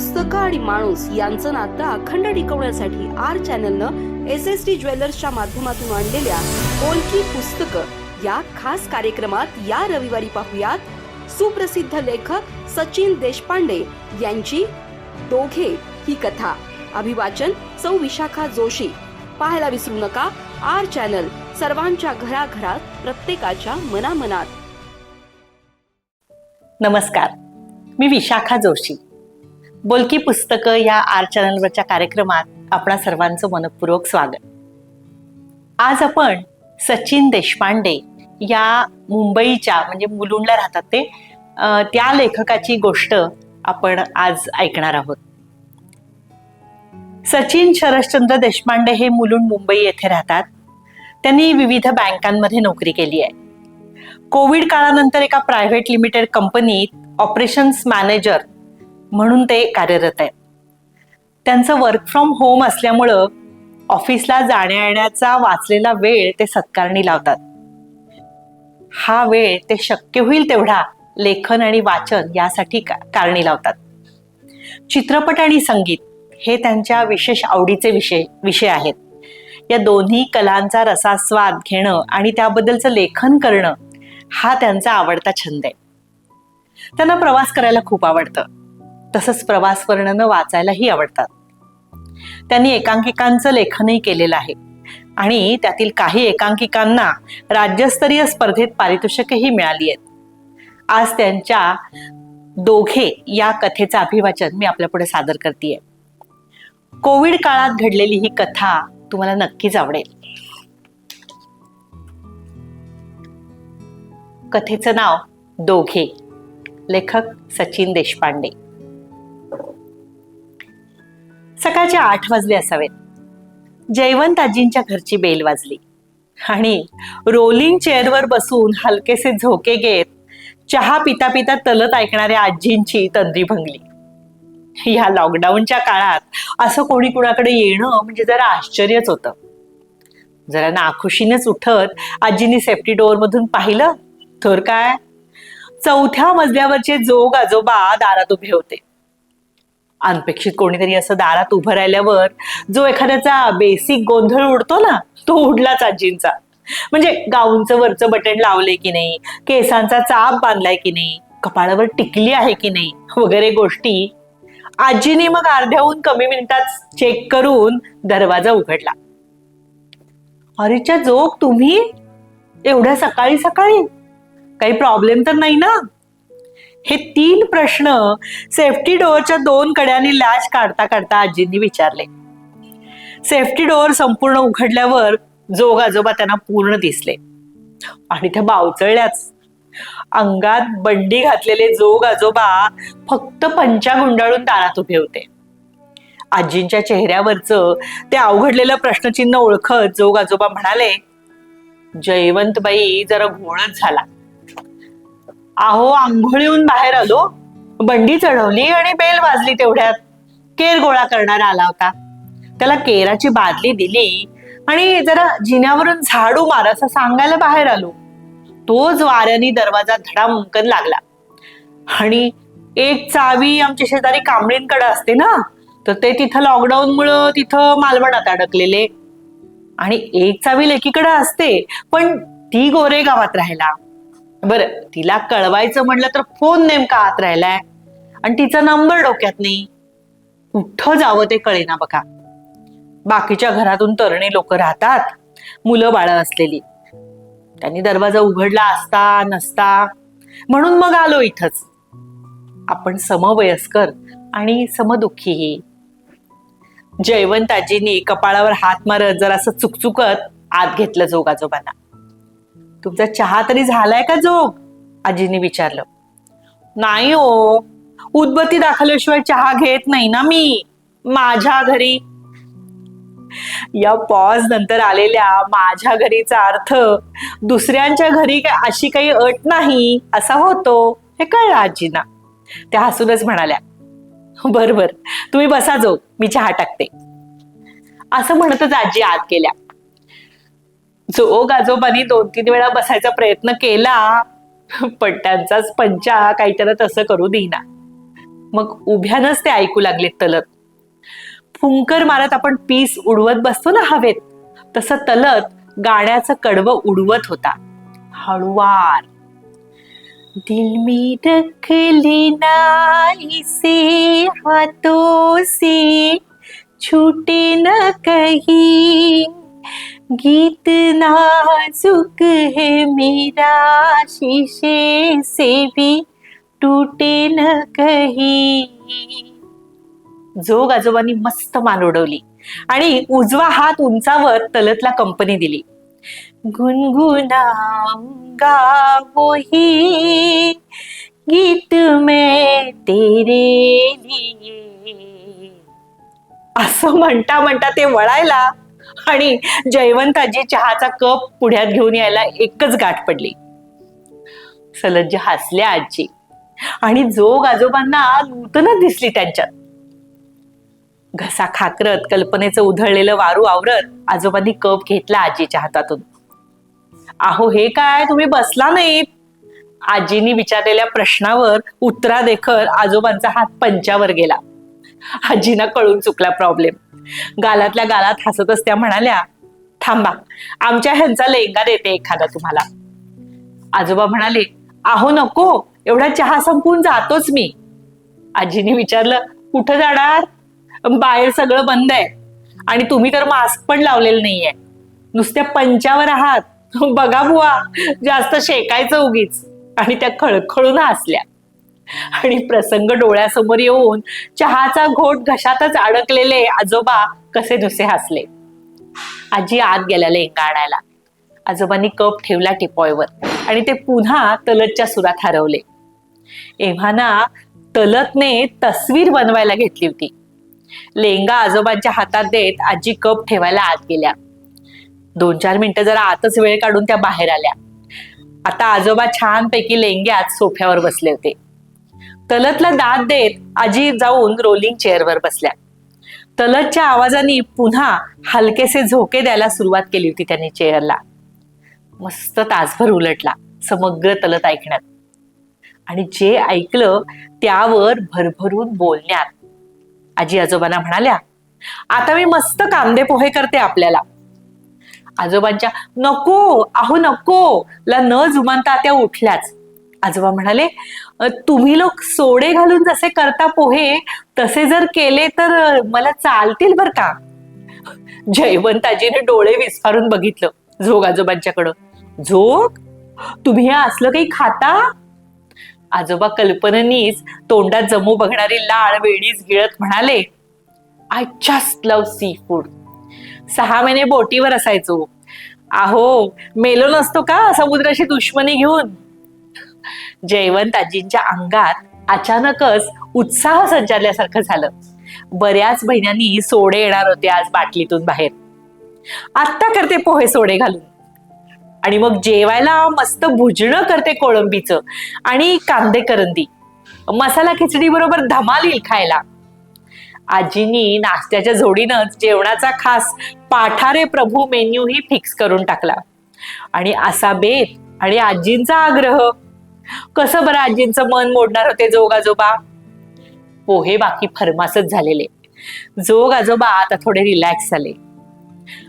पुस्तकं आणि माणूस यांचं नातं अखंड टिकवण्यासाठी आर चॅनलनं एस एस टी ज्वेलर्सच्या माध्यमातून आणलेल्या बोलकी पुस्तकं. या खास कार्यक्रमात या रविवारी पाहुयात सुप्रसिद्ध लेखक सचिन देशपांडे यांची दोघे ही कथा. अभिवाचन सौ विशाखा जोशी. पाहायला विसरू नका आर चॅनल सर्वांच्या घराघरात प्रत्येकाच्या मनामनात. नमस्कार. मी विशाखा जोशी. बोलकी पुस्तकं या आर चॅनलवरच्या कार्यक्रमात आपणा सर्वांचं मनपूर्वक स्वागत. आज आपण सचिन देशपांडे या मुंबईच्या म्हणजे मुलुंडला राहतात ते त्या लेखकाची गोष्ट आपण आज ऐकणार आहोत. सचिन शरदचंद्र देशपांडे हे मुलुंड मुंबई येथे राहतात. त्यांनी विविध बँकांमध्ये नोकरी केली आहे. कोविड काळानंतर एका प्रायव्हेट लिमिटेड कंपनीत ऑपरेशन्स मॅनेजर म्हणून ते कार्यरत आहेत. त्यांचं वर्क फ्रॉम होम असल्यामुळं ऑफिसला जाण्या येण्याचा वाचलेला वेळ ते सत्कारणी लावतात. हा वेळ ते शक्य होईल तेवढा लेखन आणि वाचन यासाठी कारणी लावतात. चित्रपट आणि संगीत हे त्यांच्या विशेष आवडीचे विषय विषय आहेत. या दोन्ही कलांचा रसास्वाद घेणं आणि त्याबद्दलचं लेखन करणं हा त्यांचा आवडता छंद आहे. त्यांना प्रवास करायला खूप आवडतं. तसंच प्रवास वर्णनं वाचायलाही आवडतात. त्यांनी एकांकिकांचं लेखनही केलेलं आहे. आणि त्यातील काही एकांकिकांना राज्यस्तरीय स्पर्धेत पारितोषिकही मिळाली आहेत. आज त्यांच्या दोघे या कथेचं अभिवाचन मी आपल्या पुढे सादर करते कोविड काळात घडलेली ही कथा तुम्हाला नक्कीच आवडेल. कथेचं नाव दोघे. लेखक सचिन देशपांडे. सकाळचे आठ वाजले असावेत जयवंत आजींच्या घरची बेल वाजली. आणि रोलिंग चेअरवर बसून हलकेसे झोके घेत चहा पिता पिता तलत ऐकणाऱ्या आजींची तंद्री भंगली. या लॉकडाऊनच्या काळात असं कोणी कुणाकडे येणं म्हणजे जरा आश्चर्यच होतं. जरा नाखुशीनेच उठत आजींनी सेफ्टी डोअर मधून पाहिलं तर काय? चौथ्या मजल्यावरचे जोग आजोबा दारात उभे होते. अनपेक्षित कोणीतरी असं दारात उभं राहिल्यावर जो एखाद्याचा बेसिक गोंधळ उडतो ना तो उडलाच आजींचा. म्हणजे गाऊनचं वरचं बटन लावले की नाही केसांचा चाप बांधलाय की नाही कपाळावर टिकली आहे की नाही वगैरे गोष्टी आजीने मग अर्ध्याहून कमी मिनिटात चेक करून दरवाजा उघडला. अरेच्या जोग तुम्ही? एवढ्या सकाळी सकाळी? काही प्रॉब्लेम तर नाही ना? हे तीन प्रश्न सेफ्टी डोअरच्या दोन कड्यांनी लॅच काढता काढता आजींनी विचारले. सेफ्टी डोअर संपूर्ण उघडल्यावर जोग आजोबा त्यांना पूर्ण दिसले. आणि त्या बावचळल्याच. अंगात बंडी घातलेले जोग आजोबा फक्त पंचा गुंडाळून दारात उभे होते. आजींच्या चेहऱ्यावरचं ते अवघडलेलं प्रश्नचिन्ह ओळखत जोग आजोबा म्हणाले जयवंतबाई जरा घोळच झाला. अहो आंघोळीहून बाहेर आलो. बंडी चढवली आणि बेल वाजली तेवढ्यात. केर गोळा करणारा आला होता. त्याला केराची बादली दिली आणि जरा जिन्यावरून झाडू मार असं सांगायला बाहेर आलो. तोच वाऱ्याने दरवाजा धडामुंकन लागला. आणि एक चावी आमच्या शेजारी कांबळींकडे असते ना तर ते तिथं लॉकडाऊन मुळे तिथं मालवणात अडकलेले. आणि एक चावी लेकीकडे असते पण ती गोरेगावात राहिला बरं तिला कळवायचं म्हणलं तर फोन नेमका आत राहिलाय. आणि तिचा नंबर डोक्यात नाही. कुठं जावं ते कळेना बघा. बाकीच्या घरातून तरणी लोक राहतात. मुलं बाळं असलेली. त्यांनी दरवाजा उघडला असता नसता. म्हणून मग आलो इथंच. आपण समवयस्कर आणि समदुःखीही. जयवंताजींनी कपाळावर हात मारत जरासं चुकचुकत आत घेतलं जोगाजोबांना तुमचा चहा तरी झालाय का जोग? आजीने विचारलं. नाही ओ उदबत्ती दाखवल्याशिवाय चहा घेत नाही ना मी. माझ्या घरी. या पॉज नंतर आलेल्या माझ्या घरीचा अर्थ दुसऱ्यांच्या घरी काय अशी काही अट नाही असा होतो हे कळलं आजीना. त्या हसूनच म्हणाल्या बर बर तुम्ही बसा जो मी चहा टाकते. असं म्हणतच आजी आत गेल्या. जो आजोबांनी दोन तीन वेळा बसायचा प्रयत्न केला पण त्यांचाच पंचा काही त्याला तसं करू देईना. मग उभ्यानच ते ऐकू लागले तलत. फुंकर मारत आपण पीस उडवत बसतो ना हवेत तसं तलत गाण्याचं कडवं उडवत होता. हळुवार. दिल में रख लेना इसे हाथों से छूटे न कहीं गीत नाजुक है मेरा शीशे से भी टूटे न कही। जोग आजोबांनी मस्त मान उडवली. आणि उजवा हात उंचावर तलतला कंपनी दिली. गुनगुनाऊंगा वही गीत में तेरे लिए. असं म्हणता म्हणता ते वळायला आणि जयवंताजी चहाचा कप पुढ्यात घेऊन यायला एकच गाठ पडली. सलज्ज हसल्या आजी. आणि जोग आजोबांना नूतनच दिसली त्यांच्यात. घसा खाकरत कल्पनेचं उधळलेलं वारू आवरत आजोबांनी कप घेतला आजीच्या हातातून. आहो हे काय? तुम्ही बसला नाहीत? आजीनी विचारलेल्या प्रश्नावर उत्तरा देखत आजोबांचा हात पंचावर गेला. आजीना कळून चुकला प्रॉब्लेम गालातल्या गालात हसतच त्या म्हणाल्या थांबा आमच्या ह्यांचा लेंगा देते एखादा तुम्हाला. आजोबा म्हणाले अहो नको एवढा चहा संपून जातोच मी. आजीने विचारलं कुठं जाणार? बाहेर सगळं बंद आहे आणि तुम्ही तर मास्क पण लावलेलं नाहीये. नुसत्या पंचावर आहात. बघा बुवा जास्त शेकायचं उगीच. आणि त्या खळखळून हसल्या. आणि प्रसंग डोळ्यासमोर येऊन चहाचा घोट घशातच अडकलेले आजोबा कसे दुसे हसले. आजी आत गेल्या लेंगा आणायला. आजोबांनी कप ठेवला टिपॉयवर आणि ते पुन्हा तलतच्या सुरात हरवले. एव्हाना तलतने तस्वीर बनवायला घेतली होती. लेंगा आजोबांच्या हातात देत आजी कप ठेवायला आत गेल्या. दोन चार मिनिटं जरा आतच वेळ काढून त्या बाहेर आल्या. आता आजोबा छानपैकी लेंग्यात सोफ्यावर बसले होते. तलतला दाद देत आजी जाऊन रोलिंग चेअरवर बसल्या. तलतच्या आवाजाने पुन्हा हलकेसे झोके द्यायला सुरुवात केली होती त्यांनी चेअरला मस्त तासभर उलटला समग्र तलत ऐकण्यात. आणि जे ऐकलं त्यावर भरभरून बोलण्यात. आजी आजोबांना म्हणाल्या आता मी मस्त कांदे पोहे करते आपल्याला. आजोबांच्या नको अहो नको ला न जुमानता त्या उठल्याच. आजोबा म्हणाले तुम्ही लोक सोडे घालून जसे करता पोहे तसे जर केले तर मला चालतील बर का? जयवंताजीने डोळे विस्फारून बघितलं झोग आजोबांच्याकडं. झोग? तुम्ही हे असलं काही खाता? आजोबा कल्पनेनीच तोंडात जमू बघणारी लाळ वेळीच गिळत म्हणाले I just love seafood. सहा महिने बोटीवर असायचो. आहो मेलो नसतो का समुद्राशी दुश्मनी घेऊन? जयवंत आजींच्या अंगात अचानकच उत्साह संचारल्यासारखं झालं. बऱ्याच महिन्यांनी सोडे येणार होते आज बाटलीतून बाहेर. आत्ता करते पोहे सोडे घालून. आणि मग जेवायला मस्त भुजणं करते कोळंबीचं आणि कांदे करंदी. मसाला खिचडी बरोबर धमाल येईल खायला. आजीनी नाश्त्याच्या जोडीनंच जेवणाचा खास पाठारे प्रभू मेन्यूही फिक्स करून टाकला. आणि असा बेत आणि आजींचा आग्रह कसं बरं आजींचं मन मोडणार होते जोग आजोबा पोहे हो, बाकी फरमासच झालेले. जोग आजोबा आता थोडे रिलॅक्स झाले.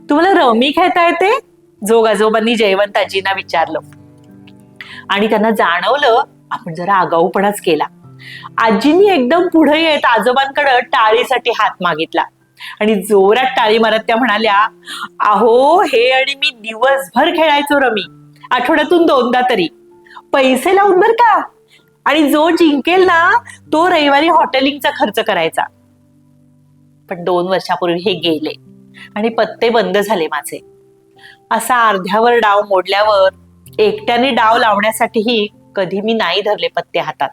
तुम्हाला रमी खेळता येते? जोग आजोबांनी जयवंत आजींना विचारलं. आणि त्यांना जाणवलं आपण जरा आगाऊपणाच केला. आजींनी एकदम पुढे येत आजोबांकडे टाळीसाठी हात मागितला. आणि जोरात टाळी मारत त्या म्हणाल्या अहो हे आणि मी दिवसभर खेळायचो रमी. आठवड्यातून दोनदा तरी. पैसे लावून बर का. आणि जो जिंकेल ना तो रविवारी हॉटेलिंगचा खर्च करायचा. पण दोन वर्षापूर्वी हे गेले. आणि पत्ते बंद झाले माझे. असा अर्ध्यावर डाव मोडल्यावर एकट्याने डाव लावण्यासाठीही कधी मी नाही धरले पत्ते हातात.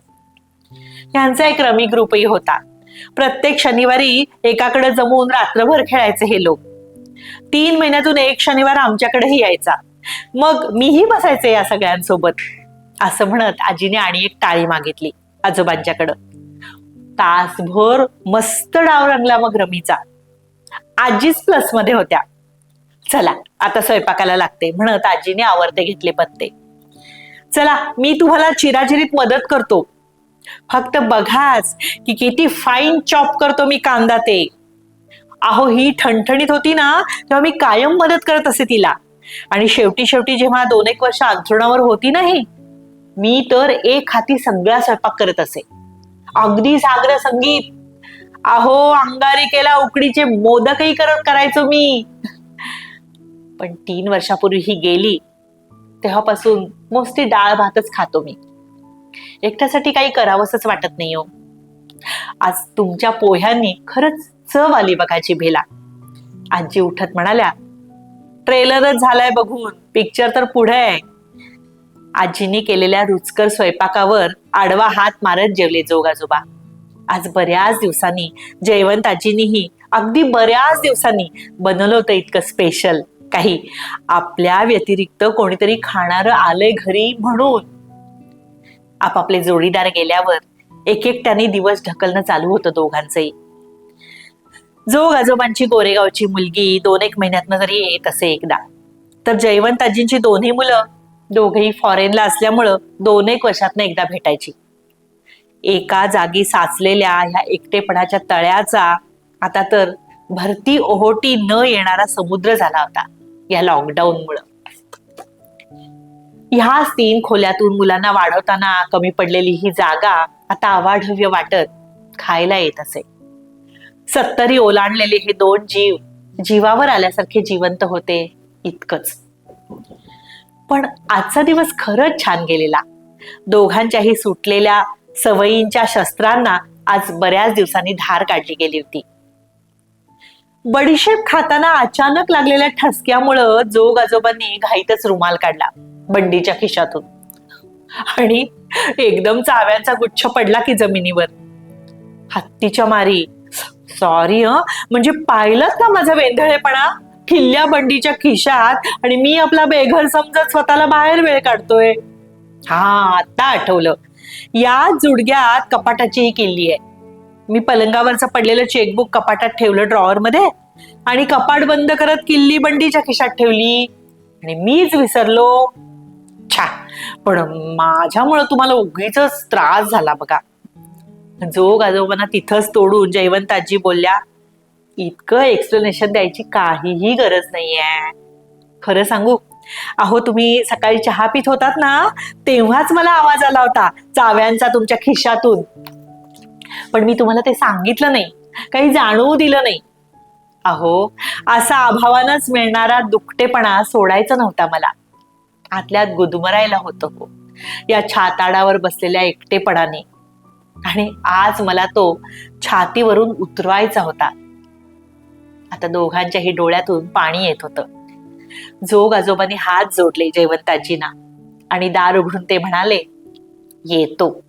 यांचा एक रमी ग्रुपही होता. प्रत्येक शनिवारी एकाकडे जमून रात्रभर खेळायचे हे लोक. तीन महिन्यातून एक शनिवार आमच्याकडेही यायचा. मग मीही बसायचे या सगळ्यांसोबत. असं म्हणत आजीने आणि एक टाळी मागितली आजोबांच्याकडं. तासभर मस्त डाव रंगला मग रमीचा. आजीच प्लसमध्ये होत्या. चला आता स्वयंपाकाला लागते म्हणत आजीने आवर्ते घेतले पत्ते. चला मी तुम्हाला चिराचिरीत मदत करतो. फक्त बघाच की किती फाईन चॉप करतो मी कांदा ते. अहो ही ठणठणीत होती ना तेव्हा मी कायम मदत करत असे तिला. आणि शेवटी शेवटी जेव्हा दोन एक वर्ष अंथरुणावर होती नाही मी तर एक हाती सगळा स्वयंपाक करत असे. अगदी सागर संगीत. अहो अंगारिकेला उकडीचे मोदकही करत करायचो मी. पण तीन वर्षापूर्वी ही गेली. तेव्हापासून मोस्टली डाळ भातच खातो मी. एकट्यासाठी काही करावंसच वाटत नाही हो. आज तुमच्या पोह्यांनी खरंच चव आली बघायची भेला. आजी उठत म्हणाल्या ट्रेलरच झालाय बघून. पिक्चर तर पुढे आहे. आजीने केलेल्या रुचकर स्वयंपाकावर आडवा हात मारत जेवले जोगाजोबा. आज बऱ्याच दिवसांनी जयवंत आजीनीही अगदी बऱ्याच दिवसांनी बनवलं होतं इतकं स्पेशल काही आपल्या व्यतिरिक्त कोणीतरी खाणार आलंय घरी म्हणून. आपापले जोडीदार गेल्यावर एक एकट्याने दिवस ढकलणं चालू होतं दोघांचंही. जोग आजोबांची गोरेगावची मुलगी दोन एक महिन्यातनं जरी येत असे एकदा तर जयवंत आजींची दोन्ही मुलं दोघेही फॉरेनला असल्यामुळं दोन एक वर्षातनं एकदा भेटायची. एका जागी साचलेल्या ह्या एकटेपणाच्या तळ्याचा आता तर भरती ओहोटी न येणारा समुद्र झाला होता या लॉकडाऊनमुळं ह्याच तीन खोल्यातून मुलांना वाढवताना कमी पडलेली ही जागा आता अवाढव्य वाटत खायला येत असे. सत्तरी ओलांडलेले हे दोन जीव जीवावर आल्यासारखे जिवंत होते इतकंच. पण आजचा दिवस खरंच छान गेलेला. दोघांच्याही सुटलेल्या सवयींच्या शस्त्रांना आज बऱ्याच दिवसांनी धार काढली गेली होती. बडीशेप खाताना अचानक लागलेल्या ठसक्यामुळं जोग आजोबांनी घाईतच रुमाल काढला बंडीच्या खिशातून. आणि एकदम चाव्यांचा गुच्छ पडला की जमिनीवर. हत्तीच्या मारी सॉरी म्हणजे पाहिलंच ना माझा वेंधळेपणा? किल्ल्या बंडीच्या खिशात आणि मी आपला बेघर समजत स्वतःला बाहेर वेळ काढतोय. हा आता आठवलं. या जुडग्यात कपाटाची ही किल्ली आहे. मी पलंगावरचं पडलेलं चेकबुक कपाटात ठेवलं ड्रॉवर मध्ये आणि कपाट बंद करत किल्ली बंडीच्या खिशात ठेवली. आणि मीच विसरलो. छा पण माझ्यामुळं तुम्हाला उगीच त्रास झाला बघा. जो आजोबांना तिथंच तोडून जयवंत आजी बोलल्या इतकं एक्सप्लेनेशन द्यायची काहीही गरज नाहीये. खरं सांगू? अहो तुम्ही सकाळी चहा पित होतात ना तेव्हाच मला आवाज आला होता चाव्यांचा तुमच्या खिशातून. पण मी तुम्हाला ते सांगितलं नाही काही जाणवू दिलं नाही. अहो असा अभावानच मिळणारा दुखटेपणा सोडायचा नव्हता मला. आतल्यात गुदमरायला होतं हो या छाताडावर बसलेल्या एकटेपणाने. आणि आज मला तो छातीवरून उतरवायचा होता. आता दोघांच्याही डोळ्यातून पाणी येत होतं. जोग आजोबांनी हात जोडले जयवंताजींना आणि दार उघडून ते म्हणाले येतो.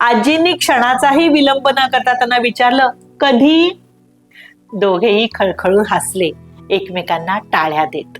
आजींनी क्षणाचाही विलंब न करता त्यांना विचारलं कधी? दोघेही खळखळून हसले एकमेकांना टाळ्या देत.